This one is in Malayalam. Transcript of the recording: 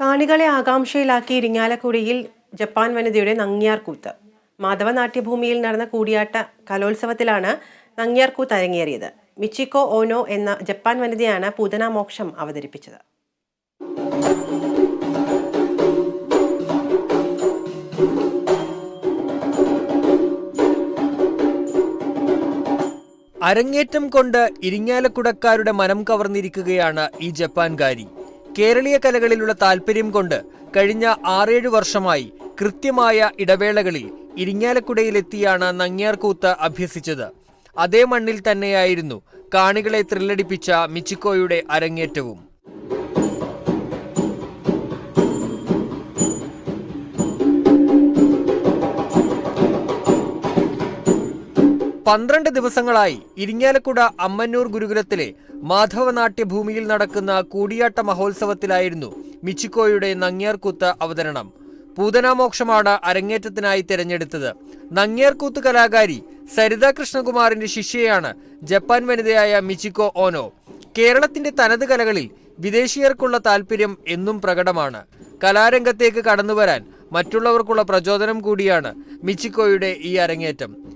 കാണികളെ ആകാംക്ഷയിലാക്കി ഇരിങ്ങാലക്കുടിയിൽ ജപ്പാൻ വനിതയുടെ നങ്ങിയാർകൂത്ത്. മാധവ നാട്യഭൂമിയിൽ നടന്ന കൂടിയാട്ട കലോത്സവത്തിലാണ് നങ്ങിയാർകൂത്ത് അരങ്ങേറിയത്. മിച്ചിക്കോ ഓനോ എന്ന ജപ്പാൻ വനിതയാണ് പൂതനാമോക്ഷം അവതരിപ്പിച്ചത്. അരങ്ങേറ്റം കൊണ്ട് ഇരിങ്ങാലക്കുടക്കാരുടെ മനം കവർന്നിരിക്കുകയാണ് ഈ ജപ്പാൻകാരി. കേരളീയ കലകളിലുള്ള താല്പര്യം കൊണ്ട് കഴിഞ്ഞ ആറേഴു വർഷമായി കൃത്യമായ ഇടവേളകളിൽ ഇരിങ്ങാലക്കുടയിലെത്തിയാണ് നങ്ങ്യാർകൂത്ത് അഭ്യസിച്ചത്. അതേ മണ്ണിൽ തന്നെയായിരുന്നു കാണികളെ ത്രില്ലടിപ്പിച്ച മിച്ചിക്കോയുടെ അരങ്ങേറ്റവും. പന്ത്രണ്ട് ദിവസങ്ങളായി ഇരിങ്ങാലക്കുട അമ്മന്നൂർ ഗുരുകുലത്തിലെ മാധവനാട്യഭൂമിയിൽ നടക്കുന്ന കൂടിയാട്ട മഹോത്സവത്തിലായിരുന്നു മിച്ചിക്കോയുടെ നങ്ങിയാർകൂത്ത് അവതരണം. പൂതനാമോക്ഷമാണ് അരങ്ങേറ്റത്തിനായി തിരഞ്ഞെടുത്തത്. നങ്ങിയാർകൂത്ത് കലാകാരി സരിത കൃഷ്ണകുമാറിന്റെ ശിഷ്യയാണ് ജപ്പാൻ വനിതയായ മിച്ചിക്കോ ഓനോ. കേരളത്തിന്റെ തനത് കലകളിൽ വിദേശീയർക്കുള്ള താല്പര്യം എന്നും പ്രകടമാണ്. കലാരംഗത്തേക്ക് കടന്നുവരാൻ മറ്റുള്ളവർക്കുള്ള പ്രചോദനം കൂടിയാണ് മിച്ചിക്കോയുടെ ഈ അരങ്ങേറ്റം.